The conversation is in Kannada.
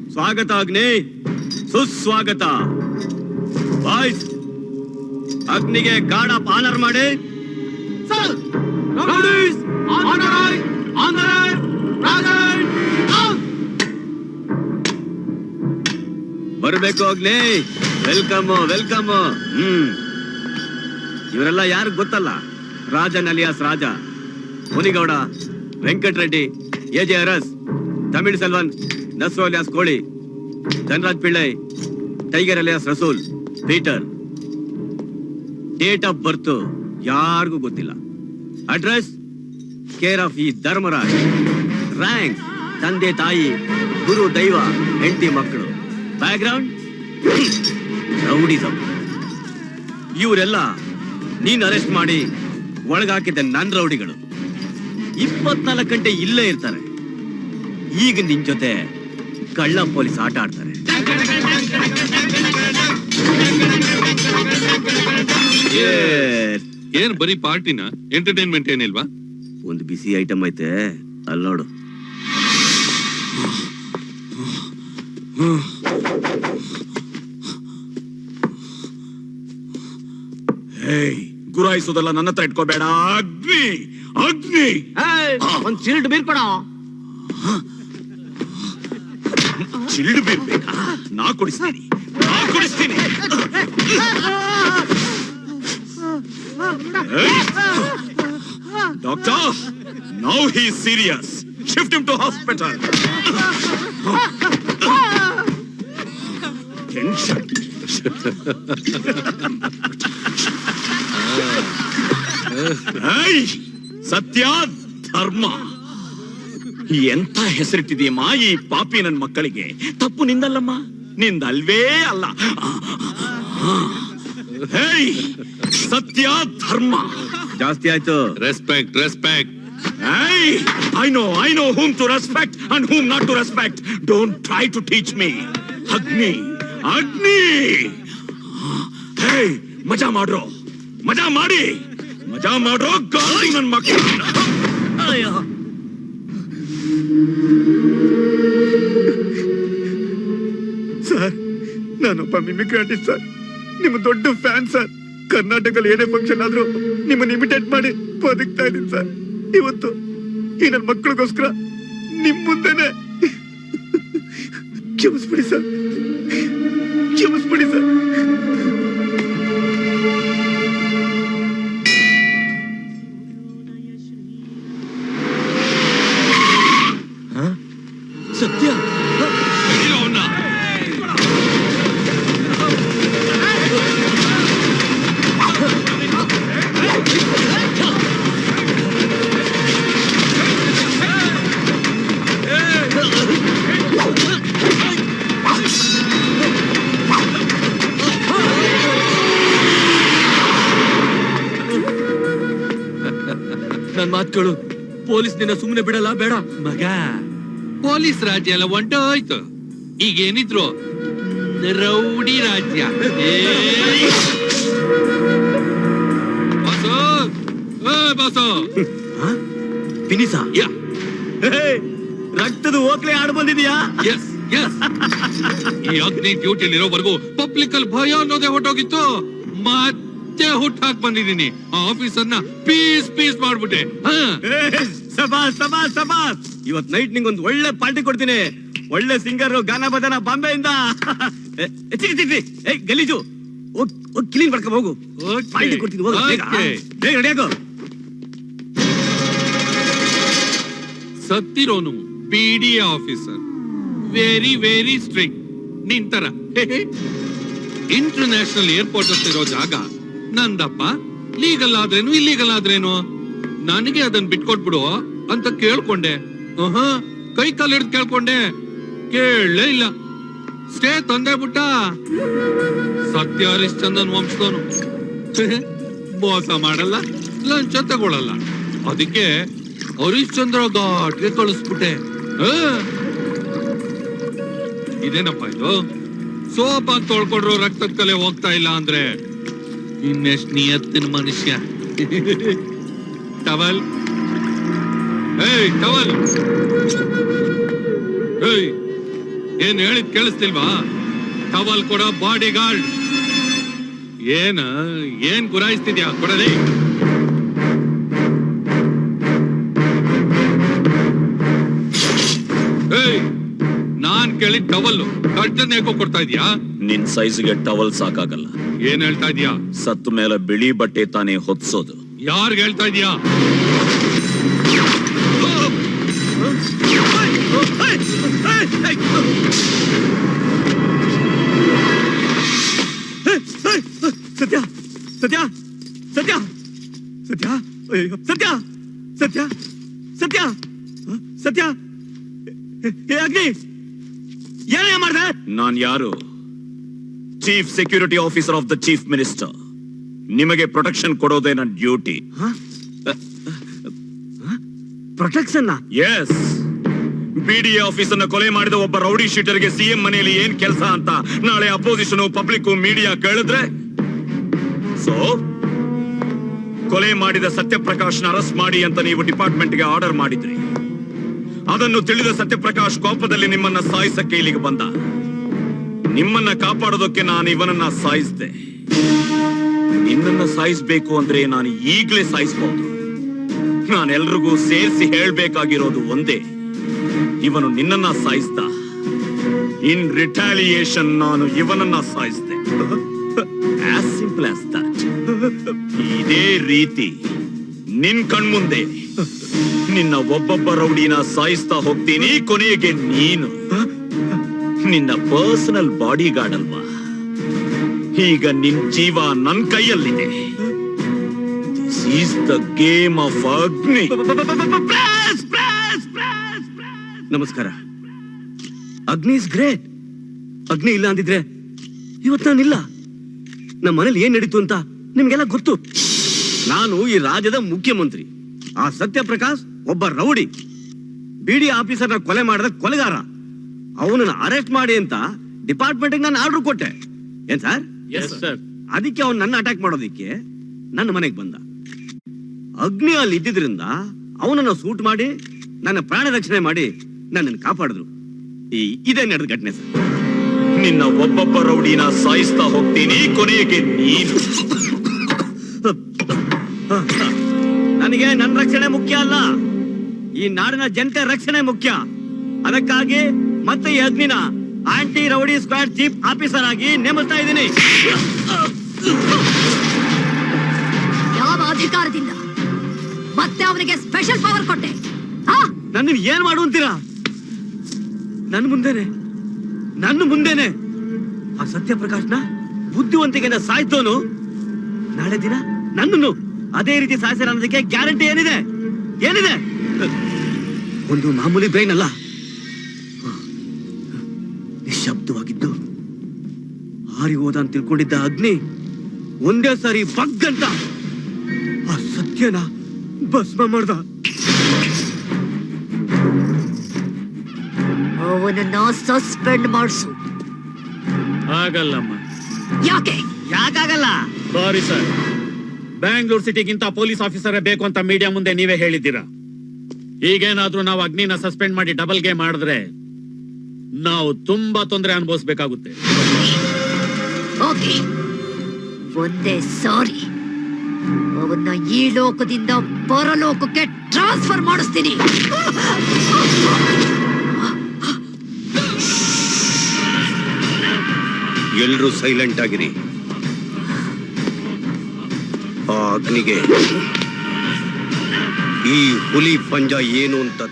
ಸ್ವಾಗತ ಅಗ್ನಿ. ಸುಸ್ವಾಗತ. ಬಾಯ್ಸ್, ಅಗ್ನಿಗೆ ಗಾರ್ಡ್ ಆಫ್ ಆನರ್ ಮಾಡಿ ಬರಬೇಕು ಅಗ್ನಿ. Welcome welcome. ಹ್ಮ್. ಇವರೆಲ್ಲ ಯಾರು ಗೊತ್ತಲ್ಲ? Rajan alias Raja, Munigowda Venkatareddy A J Aras, Tamil Selvan Nasru alias ಕೋಳಿ, Dhanraj Pillai, tiger alias Rasool, Peter. Date of birth ಯಾರಿಗೂ ಗೊತ್ತಿಲ್ಲ. ಅಡ್ರೆಸ್ ಕೇರ್ ಆಫ್ ಈ ಧರ್ಮರಾಜ್. ರ್ಯಾಂಕ್ ತಂದೆ ತಾಯಿ, ಗುರು ದೈವ, ಹೆಂಡತಿ ಮಕ್ಕಳು. ಬ್ಯಾಕ್ಗ್ರೌಂಡ್ ರೌಡಿಸಮ್ ಇವರೆಲ್ಲ ನೀನ್ ಅರೆಸ್ಟ್ ಮಾಡಿ ಒಳಗಾಕಿದ್ದ ನನ್ ರೌಡಿಗಳು. ಇಪ್ಪತ್ನಾಲ್ಕು ಗಂಟೆ ಇಲ್ಲೇ ಇರ್ತಾರೆ. ಈಗ ನಿನ್ ಜೊತೆ ಕಳ್ಳ ಪೊಲೀಸ್ ಆಟ ಆಡ್ತಾರೆ. ಏನ್ ಬರೀ ಪಾರ್ಟಿನ? ಎಂಟರ್ಟೈನ್ಮೆಂಟ್ ಏನಿಲ್ವಾ? ಒಂದು ಬಿಸಿ ಐಟಮ್ ಐತೆ ಅಲ್ಲಿ ನೋಡು. ಗುರಾಯಿಸೋದಲ್ಲ ನನ್ನ ಹತ್ರ ಇಟ್ಕೋಬೇಡ. ಅಗ್ನಿ ಅಗ್ನಿ. ಒಂದ್ ಚಿಲ್ಡ್ ಬೀರ್ಕೊಡ ಚಿಲ್ಡ್ ಬೀರ್ಬೇಕಾ ನಾ ಕೊಡಿಸ್ತೀನಿ. ನಾ ಕುಡಿಸ್ತೀನಿ. Doctor now he serious shift him to hospital tension ಸತ್ಯ ಧರ್ಮ. ಎಂತ ಹೆಸರಿಟ್ಟಿದೀಯಮ್ಮ ಈ ಪಾಪಿ ನನ್ನ ಮಕ್ಕಳಿಗೆ? ತಪ್ಪು ನಿಂದಲ್ಲಮ್ಮ. ನಿಂದಲ್ವೇ ಅಲ್ಲ. ಸತ್ಯ ಧರ್ಮ. ಜಾಸ್ತಿ ಆಯ್ತು. Respect respect I I know, I know whom to respect and whom not to respect. Don't try to teach me. ಅಗ್ನಿ Agni. Hey, ಮಜಾ ಮಾಡ್ರೋ. ಮಜಾ ಮಾಡಿ. ಮಜಾ ಮಾಡ್ರೋ ಗಾಳಿ ನನ್ನ ಮಕ್ಕಳು ನಾನೊಬ್ಬ ಮಿಮಿಕ್ರಿ ಆರ್ಟಿಸ್ಟ್ ಸರ್ ನಿಮ್ಮ ದೊಡ್ಡ ಫ್ಯಾನ್ ಸರ್ ಕರ್ನಾಟಕದಲ್ಲಿ ಏನೇ ಫಂಕ್ಷನ್ ಆದ್ರೂ ನಿಮ್ಮನ್ನ ಇಮಿಟೇಟ್ ಮಾಡಿ ಬದುಕ್ತಾ ಇದ್ದೀನಿ ಸರ್ ಇವತ್ತು ಈ ನನ್ನ ಮಕ್ಕಳಿಗೋಸ್ಕರ ನಿಮ್ ಮುಂದೆನೆ ಕ್ಷಮಿಸ್ಬಿಡಿ ಸರ್ ಕ್ಷಮಿಸ್ಬಿಡಿ ಸರ್ ಮಾತುಗಳು. ಪೊಲೀಸ್ ನಿನ್ನ ಸುಮ್ಮನೆ ಬಿಡಲ್ಲ ಬೇಡ. ಮಗ. ಪೊಲೀಸ್ ರಾಜ್ಯ ಎಲ್ಲ ಹೊಂಟೋಯ್ತು ಈಗ ಏನಿದ್ರು ರೌಡಿ ರಾಜ್ಯ! ಬಾಸು. ಬಾಸು. ಯಾ. ರಕ್ತದ ಓಕ್ಲೆ ಆಡ್ ಬಂದಿದ್ಯಾ? ಎಸ್ ಎಸ್ ಈ ಅಗ್ನಿ ಡ್ಯೂಟಿಯಲ್ಲಿರೋವರೆಗೂ ಪಬ್ಲಿಕ್ ಅಲ್ಲಿ ಭಯ ಅನ್ನೋದೇ ಹೊಟ್ಟೋಗಿತ್ತು ಮತ್ತೆ ಹುಟ್ಟಾಕ್ ಬಂದಿದ್ದೀನಿ. ಆ ಆಫೀಸರ್ನ ಪೀಸ್ ಪೀಸ್ ಮಾಡ್ಬಿಟ್ಟೆ. ಹಾ. ಸಬಾಸ್ ಸಬಾಸ್ ಸಬಾಸ್ ಇವತ್ ನೈಟ್ ನಿಂಗ್ ಒಂದ್ ಒಳ್ಳೆ ಪಾರ್ಟಿ ಕೊಡ್ತೀನಿ. ಒಳ್ಳೆ ಸಿಂಗರ್ ಗಾನ ಬದನ ಬಾಂಬೆಯಿಂದ. ಏ, ಏ ಗಲೀಜು. ಕ್ಲೀನ್ ಮಾಡ್ಕೊ ಹೋಗು. Okay. ಪಾರ್ಟಿ ಕೊಡ್ತೀನಿ ಹೋಗು. ಬೇಗ Okay. ಬೇಗ ರೆಡಿಯಾಗು ಸತ್ತಿರೋನು P D officer very very strict ನಿಂತರ. ಇಂಟರ್ನ್ಯಾಷನಲ್ ಏರ್ಪೋರ್ಟ್ ಅಂತ ಇರೋ ಜಾಗ. ನಂದಪ್ಪ ಲೀಗಲ್ ಆದ್ರೇನು ಇಲ್ಲೀಗಲ್ ಆದ್ರೇನು? ನನಗೆ ಅದನ್ನ ಬಿಟ್ಕೊಟ್ಬಿಡು ಅಂತ ಕೇಳ್ಕೊಂಡೆ. ಕೈ ಕಾಲು ಹಿಡ್ದು ಕೇಳ್ಕೊಂಡೆ. ಕೇಳಲೇ ಇಲ್ಲ. ಸ್ಟೇ ತಂದೆ ಬಿಟ್ಟ ಸತ್ಯ ಹರಿಶ್ಚಂದನ್ ವಂಶದವನು. ಮೋಸ ಮಾಡಲ್ಲ, ಲಂಚ ತಗೊಳಲ್ಲ. ಅದಕ್ಕೆ ಹರಿಶ್ಚಂದ್ರ ಘಾಟ್ಗೆ ಕಳಿಸ್ಬಿಟ್ಟೆ? ಇದೇನಪ್ಪ ಇದು? ಸೋಪ್ ಅಂತ ತೊಳ್ಕೊಂಡ್ರು ರಕ್ತದ ಕಲೆ ಹೋಗ್ತಾ ಇಲ್ಲ ಅಂದ್ರೆ ಇನ್ನೆಷ್ಟ್ ಮನುಷ್ಯ. ಟವಲ್. ಏಯ್ ಟವಲ್. ಏಯ್, ಏನ್ ಹೇಳಿದ್ ಕೇಳಿಸ್ತಿಲ್ವಾ? ಟವಲ್ ಕೊಡ ಬಾಡಿ ಗಾರ್ಡ್ ಏನ, ಏನ್ ಗುರಾಯಿಸ್ತಿದ್ಯಾ? ಕೊಡಲಿ. ನಾನ್ ಕೇಳಿದ್ ಟವಲ್ ಕರ್ಟನ್ ಯಾಕೋ ಕೊಡ್ತಾ ಇದೀಯಾ? ನಿನ್ ಸೈಜ್ಗೆ ಟವಲ್ ಸಾಕಾಗಲ್ಲ. ಏನ್ ಹೇಳ್ತಾ ಇದೀಯಾ? ಸತ್ತ ಮೇಲೆ ಬಿಳಿ ಬಟ್ಟೆ ತಾನೇ ಹೊತ್ಸೋದು. ಯಾರ್ಗ್ ಹೇಳ್ತಾ ಇದೀಯಾ? ಸತ್ಯ ಸತ್ಯ ಸತ್ಯ ಸತ್ಯ ಅಯ್ಯೋ ಸತ್ಯ ಸತ್ಯ ಸತ್ಯ ಹ? ಸತ್ಯ ಏ ಅಗ್ನಿ ಏನೇ ಮಾಡ್ದೆ? ನಾನ್ ಯಾರು? Chief security officer of the chief minister ನಿಮಗೆ ಪ್ರೊಟೆಕ್ಷನ್ ಕೊಡೋದೇ ನನ್ನ duty protection yes BDA office ಅನ್ನು ಕೊಲೆ ಮಾಡಿದ ಒಬ್ಬ ರೌಡಿ ಶೀಟರ್ಗೆ ಸಿಎಂ ಮನೆಯಲ್ಲಿ ಏನ್ ಕೆಲಸ ಅಂತ ನಾಳೆ ಅಪೋಸಿಷನ್ ಪಬ್ಲಿಕ್ ಮೀಡಿಯಾ ಕೇಳಿದ್ರೆ? ಸೊ ಕೊಲೆ ಮಾಡಿದ ಸತ್ಯಪ್ರಕಾಶ್ನ ಅರೆಸ್ಟ್ ಮಾಡಿ ಅಂತ ನೀವು ಡಿಪಾರ್ಟ್ಮೆಂಟ್ಗೆ ಆರ್ಡರ್ ಮಾಡಿದ್ರಿ. ಅದನ್ನು ತಿಳಿದ ಸತ್ಯಪ್ರಕಾಶ್ ಕೋಪದಲ್ಲಿ ನಿಮ್ಮನ್ನ ಸಾಯಿಸಕ್ಕೆ ಇಲ್ಲಿಗೆ ಬಂದ. ನಿಮ್ಮನ್ನ ಕಾಪಾಡೋದಕ್ಕೆ ನಾನು ಇವನನ್ನ ಸಾಯಿಸಿದೆ. ನಿನ್ನನ್ನ ಸಾಯಿಸ್ಬೇಕು ಅಂದ್ರೆ ನಾನು ಈಗ್ಲೇ ಸಾಯಿಸಬಹುದು ನಾನೆಲ್ರಿಗೂ ಸೇರಿಸಿ ಹೇಳ್ಬೇಕಾಗಿರೋದು ಒಂದೇ. ಇವನು ನಿನ್ನನ್ನ ಸಾಯಿಸ್ದ. ಇನ್ ರಿಟಾಲಿಯೇಷನ್ ನಾನು ಇವನನ್ನ ಸಾಯಿಸ್ತೆ ಆಸ್ ಸಿಂಪಲ್ ಇದೇ ರೀತಿ ನಿನ್ ಕಣ್ಮುಂದೆ ನಿನ್ನ ಒಬ್ಬೊಬ್ಬ ರೌಡಿನ ಸಾಯಿಸ್ತಾ ಹೋಗ್ತೀನಿ, ಕೊನೆಗೆ ನೀನು. ನಿನ್ನ ಪರ್ಸನಲ್ ಬಾಡಿ ಗಾರ್ಡ್ ಅಲ್ವಾ? ಈಗ ನಿನ್ ಜೀವ ನನ್ ಕೈಯಲ್ಲಿದೆ. This is the game of Agni ನಮಸ್ಕಾರ. ಅಗ್ನಿ ಇಸ್ ಗ್ರೇಟ್ ಅಗ್ನಿ ಇಲ್ಲ ಅಂದಿದ್ರೆ ಇವತ್ತು ನಾನಿಲ್ಲ. ನಮ್ಮ ಮನೇಲಿ ಏನ್ ನಡೀತು ಅಂತ ನಿಮ್ಗೆಲ್ಲ ಗೊತ್ತು. ನಾನು ಈ ರಾಜ್ಯದ ಮುಖ್ಯಮಂತ್ರಿ. ಆ ಸತ್ಯಪ್ರಕಾಶ್ ಒಬ್ಬ ರೌಡಿ. ಬಿಡಿ ಆಫೀಸರ್ನ ಕೊಲೆ ಮಾಡಿದ ಕೊಲೆಗಾರ. ಅವನನ್ನ ಅರೆಸ್ಟ್ ಮಾಡಿ ಅಂತ ಡಿಪಾರ್ಟ್ಮೆಂಟ್ ನಾನು ಆರ್ಡರ್ ಕೊಟ್ಟೆ. ಏನ್ ಸರ್ ಅದಕ್ಕೆ ಅವನು ನನ್ನ ಅಟ್ಯಾಕ್ ಮಾಡೋದಿಕ್ಕೆ ನನ್ನ ಮನೆಗೆ ಬಂದ. ಅಗ್ನಿ ಅಲ್ಲಿ ಇದ್ದಿದ್ರಿಂದ ಅವನನ್ನ ಸೂಟ್ ಮಾಡಿ ನನ್ನ ಪ್ರಾಣ ರಕ್ಷಣೆ ಮಾಡಿ ನನ್ನನ್ನು ಕಾಪಾಡಿದ್ರು. ಈ ಇದೇ ನಡೆದ ಘಟನೆ ಸರ್ ನಿನ್ನ ಒಬ್ಬೊಬ್ಬ ರೌಡಿನ ಸಾಯಿಸ್ತಾ ಹೋಗ್ತೀನಿ ಕೊನೆಗೆ ನೀನು. ನನಗೆ ನನ್ನ ರಕ್ಷಣೆ ಮುಖ್ಯ ಅಲ್ಲ. ಈ ನಾಡಿನ ಜನತೆ ರಕ್ಷಣೆ ಮುಖ್ಯ. ಅದಕ್ಕಾಗಿ ಮತ್ತೆ ಈ ಅಗ್ನಿನ anti rowdy squad chief officer ಆಗಿ ನೇಮಿಸ್ತಾ ಇದ್ದೀನಿ. ಯಾವ ಅಧಿಕಾರದಿಂದ? ಮತ್ತೆ ಅವನಿಗೆ ಸ್ಪೆಷಲ್ ಪವರ್ ಕೊಟ್ಟೆ? ನನ್ನ ಏನ್ ಮಾಡು ಅಂತೀರಾ? ನನ್ನ ಮುಂದೆನೆ ನನ್ನ ಮುಂದೆನೆ. ಆ ಸತ್ಯಪ್ರಕಾಶ್ನ ಬುದ್ಧಿವಂತಿಕೆಯಿಂದ ಸಾಯ್ತೋನು. ನಾಳೆ ದಿನ ನನ್ನನ್ನು ಅದೇ ರೀತಿ ಸಾಯಿಸಿರ ಅನ್ನೋದಕ್ಕೆ ಗ್ಯಾರಂಟಿ ಏನಿದೆ? ಏನಿದೆ? ಒಂದು ಮಾಮೂಲಿ ಬ್ರೈನ್ ಅಲ್ಲ. ಹಾರಿ ಹೋದ ಅಂತ ತಿಳ್ಕೊಂಡಿದ್ದ ಅಗ್ನಿ ಒಂದೇ ಸಾರಿ ಬಗ್ಗಂತ ಆ ಸತ್ಯನ ಭಸ್ಮ ಮಾಡ್ದ. ಅವನನ್ನ ಸಸ್ಪೆಂಡ್ ಮಾಡಿಸು. ಆಗಲ್ಲಮ್ಮ ಯಾಕೆ? ಯಾಕಾಗಲ್ಲ? ಸಾರಿ ಸರ್ ಬ್ಯಾಂಗ್ಳೂರ್ ಸಿಟಿಗಿಂತ ಪೊಲೀಸ್ ಆಫೀಸರೇ ಬೇಕು ಅಂತ ಮೀಡಿಯಾ ಮುಂದೆ ನೀವೇ ಹೇಳಿದ್ದೀರಾ? ಈಗೇನಾದ್ರೂ ನಾವು ಅಗ್ನಿನ ಸಸ್ಪೆಂಡ್ ಮಾಡಿ ಡಬಲ್ ಗೇಮ್ ಮಾಡಿದ್ರೆ ನಾವು ತುಂಬಾ ತೊಂದರೆ ಅನುಭವಿಸ್ಬೇಕಾಗುತ್ತೆ. ಓಕೆ ಒಂದೇ ಸಾರಿ. ಅವನ್ನ ಈ ಲೋಕದಿಂದ ಪರಲೋಕಕ್ಕೆ ಟ್ರಾನ್ಸ್ಫರ್ ಮಾಡಿಸ್ತೀನಿ. ಎಲ್ರೂ ಸೈಲೆಂಟ್ ಆಗಿರಿ. ಆ ಅಗ್ನಿಗೆ ಈ ಹುಲಿ ಪಂಜ ಏನು ಅಂತ